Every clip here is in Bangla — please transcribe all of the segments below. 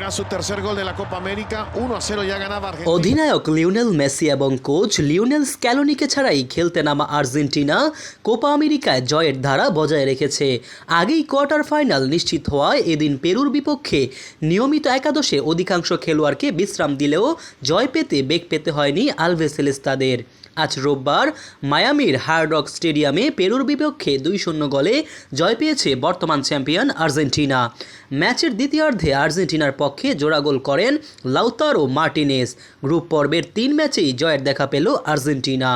Era su tercer gol de la Copa América. 1 a 0 ya ganaba Argentina. অধিনায়ক লিওনেল মেসি এবং কোচ লিওনেল স্ক্যালোনিকে ছাড়াই খেলতে নামা আর্জেন্টিনা কোপা আমেরিকায় জয়ের ধারা বজায় রেখেছে আগেই কোয়ার্টার ফাইনাল নিশ্চিত হওয়ায় এদিন পেরুর বিপক্ষে নিয়মিত একাদশে অধিকাংশ খেলোয়াড়কে বিশ্রাম দিলেও জয় পেতে বেগ পেতে হয়নি আলভেসেলেস্তাদের আজ রোববার মায়ামির হার্ডক স্টেডিয়ামে পেরুর বিপক্ষে দুই শূন্য গোলে জয় পেয়েছে বর্তমান চ্যাম্পিয়ন আর্জেন্টিনা ম্যাচের দ্বিতীয়ার্ধে আর্জেন্টিনার পক্ষে জোড়া গোল করেন লাউতার ও মার্টিনেস। গ্রুপ পর্বের তিন ম্যাচেই জয়ের দেখা পেল আর্জেন্টিনা।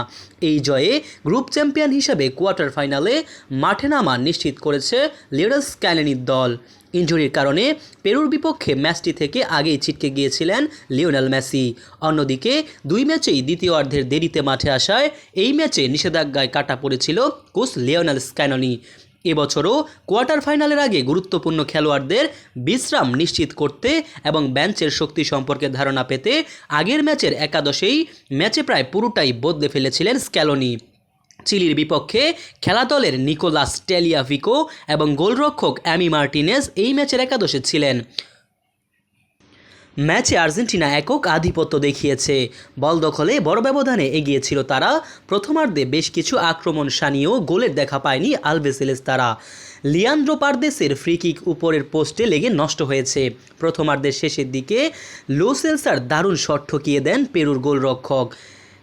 এই জয়ে গ্রুপ চ্যাম্পিয়ন হিসেবে কোয়ার্টার ফাইনালে মাঠে নামা নিশ্চিত করেছে লিডাস ক্যালেনির দল। ইনজুরির কারণে পেরুর বিপক্ষে ম্যাচটি থেকে আগেই ছিটকে গিয়েছিলেন লিওনেল মেসি। অন্যদিকে দুই ম্যাচেই দ্বিতীয় অর্ধের দেরিতে মাঠে আসায় এই ম্যাচে নিষেধাজ্ঞায় কাটা পড়েছিল কোচ লিওনেল স্ক্যাননি এবছরও কোয়ার্টার ফাইনালের আগে গুরুত্বপূর্ণ খেলোয়াড়দের বিশ্রাম নিশ্চিত করতে এবং ব্যাঞ্চের শক্তি সম্পর্কে ধারণা পেতে আগের ম্যাচের একাদশেই ম্যাচে প্রায় পুরোটাই বদলে ফেলেছিলেন স্ক্যালোনি। চিলির বিপক্ষে খেলা দলের নিকোলাস টেলিয়াভিকো এবং গোলরক্ষক অ্যামি মার্টিনেস এই ম্যাচের একাদশে ছিলেন। ম্যাচে আর্জেন্টিনা একক আধিপত্য দেখিয়েছে। বল দখলে বড় ব্যবধানে এগিয়েছিল তারা। প্রথমার্ধে বেশ কিছু আক্রমণ সানিয়েও গোলের দেখা পায়নি আলভেসেলেস তারা। লিয়ান্দ্রো পারদেসের ফ্রিকিক উপরের পোস্টে লেগে নষ্ট হয়েছে। প্রথমার্ধের শেষের দিকে লোসেলসার দারুণ শট ঠকিয়ে দেন পেরুর গোলরক্ষক।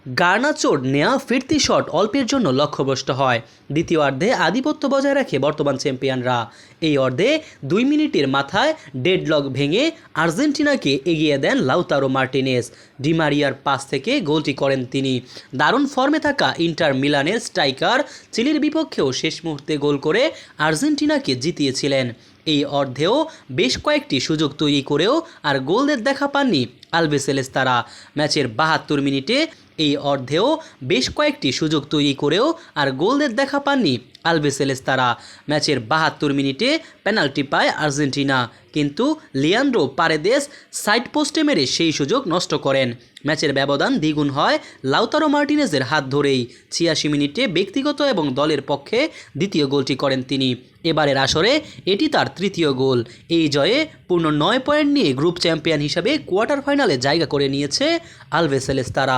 গার্নাচোর নেয়া ফিরতি শট অল্পের জন্য লক্ষ্যভ্রষ্ট হয়। দ্বিতীয় অর্ধে আধিপত্য বজায় রাখে বর্তমান চ্যাম্পিয়নরা। এই অর্ধে দুই মিনিটের মাথায় ডেডলক ভেঙে আর্জেন্টিনাকে এগিয়ে দেন লাউতারো মার্টিনেস। ডিমারিয়ার পাস থেকে গোলটি করেন তিনি। দারুণ ফর্মে থাকা ইন্টার মিলানের স্ট্রাইকার চিলির বিপক্ষেও শেষ মুহূর্তে গোল করে আর্জেন্টিনাকে জিতিয়েছিলেন। এই অর্ধেও বেশ কয়েকটি সুযোগ তৈরি করেও আর গোলদের দেখা পাননি আলভেসেলেস তারা। ম্যাচের বাহাত্তর মিনিটে এই অর্ধেও বেশ কয়েকটি সুযোগ তৈরি করেও আর গোলদের দেখা পাননি আলভেসেলেস তারা ম্যাচের বাহাত্তর মিনিটে পেনাল্টি পায় আর্জেন্টিনা, কিন্তু লিয়ান্ড্রো পারেদেস সাইড পোস্টে মেরে সেই সুযোগ নষ্ট করেন। ম্যাচের ব্যবধান দ্বিগুণ হয় লাউতারো মার্টিনেজের হাত ধরেই। ছিয়াশি মিনিটে ব্যক্তিগত এবং দলের পক্ষে দ্বিতীয় গোলটি করেন তিনি। এবারের আসরে এটি তার তৃতীয় গোল। এই জয়ে পূর্ণ নয় পয়েন্ট নিয়ে গ্রুপ চ্যাম্পিয়ন হিসাবে কোয়ার্টার ফাইনালে জায়গা করে নিয়েছে আলভেসেলেস তারা